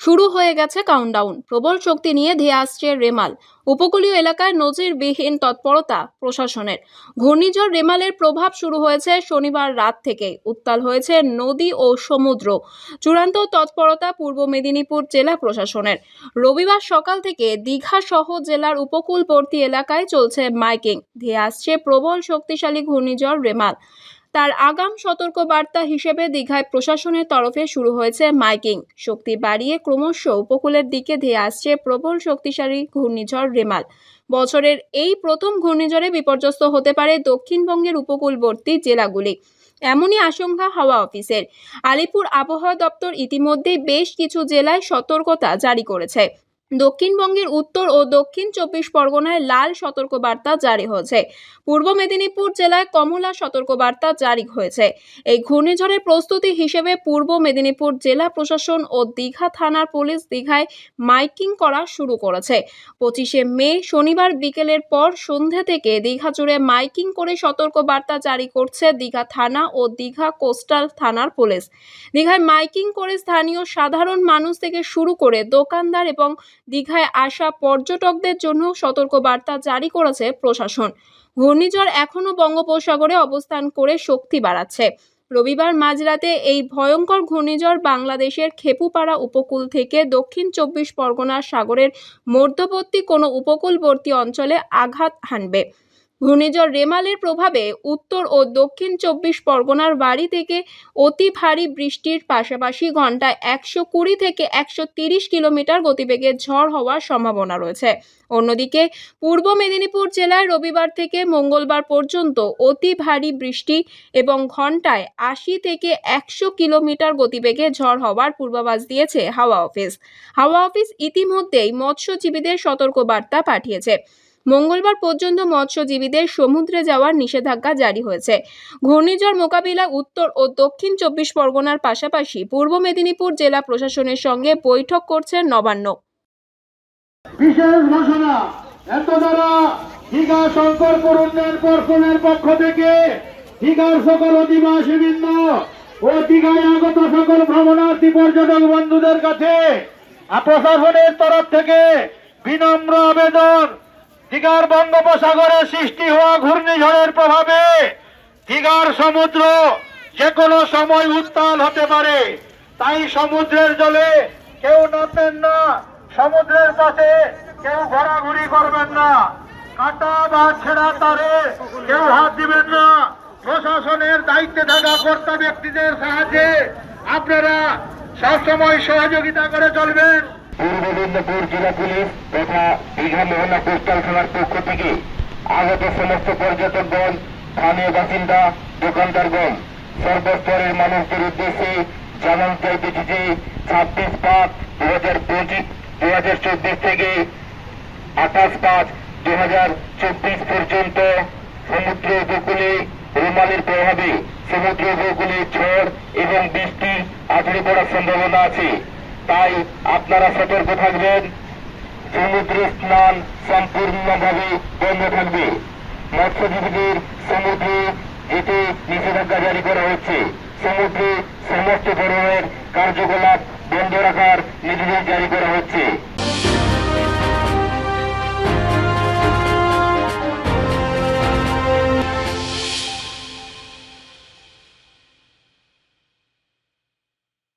শুরু হয়ে গেছে কাউন্টডাউন প্রবল শক্তি নিয়ে ধেয়ে আসছে রেমাল। উপকূলীয় এলাকায় নজিরবিহীন তৎপরতা প্রশাসনের। ঘূর্ণিঝড় রেমালের প্রভাব শুরু হয়েছে শনিবার রাত থেকে। উত্তাল হয়েছে নদী ও সমুদ্র। চূড়ান্ত তৎপরতা পূর্ব মেদিনীপুর জেলা প্রশাসনের। রবিবার সকাল থেকে দীঘা সহ জেলার উপকূলবর্তী এলাকায় চলছে মাইকিং। ধেয়ে আসছে প্রবল শক্তিশালী ঘূর্ণিঝড় রেমাল। তার আগাম সতর্কবার্তা হিসেবে দীঘায় প্রশাসনের তরফে শুরু হয়েছে মাইকিং। শক্তি বাড়িয়ে ক্রমশ উপকূলের দিকে ধেয়ে আসছে প্রবল শক্তিশালী ঘূর্ণিঝড় রেমাল। বছরের এই প্রথম ঘূর্ণিঝড়ে বিপর্যস্ত হতে পারে দক্ষিণবঙ্গের উপকূলবর্তী জেলাগুলি। এমনই আশঙ্কা হাওয়া অফিসের। আলিপুর আবহাওয়া দপ্তর ইতিমধ্যেই বেশ কিছু জেলায় সতর্কতা জারি করেছে। দক্ষিণবঙ্গের উত্তর ও দক্ষিণ চব্বিশ পরগনায় লাল সতর্কবার্তা জারি হয়েছে। পূর্ব মেদিনীপুর জেলায় কমলা সতর্কবার্তা জারি হয়েছে। এই ঘূর্ণিঝড়ের প্রস্তুতি হিসেবে পূর্ব মেদিনীপুর জেলা প্রশাসন ও দীঘা থানার পুলিশ দীঘায় মাইকিং করা শুরু করেছে। পঁচিশে মে শনিবার বিকেলের পর সন্ধ্যা থেকে দীঘা জুড়ে মাইকিং করে সতর্কবার্তা জারি করছে দীঘা থানা ও দীঘা কোস্টাল থানার পুলিশ। দীঘায় মাইকিং করে স্থানীয় সাধারণ মানুষ থেকে শুরু করে দোকানদার এবং দীঘায় আসা পর্যটকদের জন্য সতর্কবার্তা জারি করেছে প্রশাসন। ঘূর্ণিঝড় এখনও বঙ্গোপসাগরে অবস্থান করে শক্তি বাড়াচ্ছে। রবিবার মাঝরাতে এই ভয়ঙ্কর ঘূর্ণিঝড় বাংলাদেশের খেপুপাড়া উপকূল থেকে দক্ষিণ চব্বিশ পরগনা সাগরের মধ্যবর্তী কোনো উপকূলবর্তী অঞ্চলে আঘাত হানবে। ঘূর্ণিঝড় রেমালের প্রভাবে উত্তর ও দক্ষিণ চব্বিশ পরগনার বাড়ি থেকে অতি ভারী বৃষ্টির পাশাপাশি ঘন্টায় একশো কুড়ি থেকে একশো তিরিশ কিলোমিটার গতিবেগে ঝড় হওয়ার সম্ভাবনা রয়েছে। অন্যদিকে, পূর্ব মেদিনীপুর জেলায় রবিবার থেকে মঙ্গলবার পর্যন্ত অতি ভারী বৃষ্টি এবং ঘন্টায় আশি থেকে একশো কিলোমিটার গতিবেগে ঝড় হওয়ার পূর্বাভাস দিয়েছে হাওয়া অফিস। হাওয়া অফিস ইতিমধ্যেই মৎস্যজীবীদের সতর্কবার্তা পাঠিয়েছে। মঙ্গলবার পর্যন্ত মৎস্যজীবীদের সমুদ্রে যাওয়ার নিষেধাজ্ঞা জারি হয়েছে। ঘূর্ণিঝড় মোকাবিলা উত্তর ও দক্ষিণ চব্বিশ পরগনার পাশাপাশি পূর্ব মেদিনীপুর জেলা প্রশাসনের সঙ্গে বৈঠক করছে নবান্ন। পক্ষ থেকে তরফ থেকে আবেদন দীঘার বঙ্গোপসাগরে সৃষ্টি হওয়া ঘূর্ণিঝড়ের প্রভাবে দীঘার সমুদ্র যে কোনো সময় উত্তাল হতে পারে। তাই সমুদ্রের জলে কেউ নামবেন না, সমুদ্রের পাশে কেউ ঘোরাঘুরি করবেন না। কাটা বা ছেঁড়া তারে কেউ হাত দিবেন না। প্রশাসনের দায়িত্বে থাকা কর্তা ব্যক্তিদের সাহায্যে আপনারা সবসময় সহযোগিতা করে চলবেন। পূর্ব মেদিনীপুর জেলা পুলিশ তথা দীঘা মোহনা কোস্টাল থানার পক্ষ থেকে আগত সমস্ত পর্যটকগণ স্থানীয় বাসিন্দা দোকানদারগণ সর্বস্তরের মানুষদের উদ্দেশ্যে জানান চাইতেছি যে ছাব্বিশ পাঁচ দু হাজার পঁচিশ দু হাজার চব্বিশ থেকে আঠাশ পাঁচ দু হাজার চব্বিশ পর্যন্ত সমুদ্র উপকূলে রুমালের প্রভাবে সমুদ্র উপকূলে ঝড় এবং বৃষ্টি আছড়ে পড়ার সম্ভাবনা আছে। তাই আপনারা সতর্ক থাকবেন। সমুদ্র স্নান সম্পূর্ণভাবে বন্ধ থাকবে। মৎস্যজীবীদের সমুদ্রে যেতে নিষেধাজ্ঞা জারি করা হচ্ছে। সমুদ্রে সমস্ত ধরনের কার্যকলাপ বন্ধ রাখার নির্দেশ জারি করা হচ্ছে।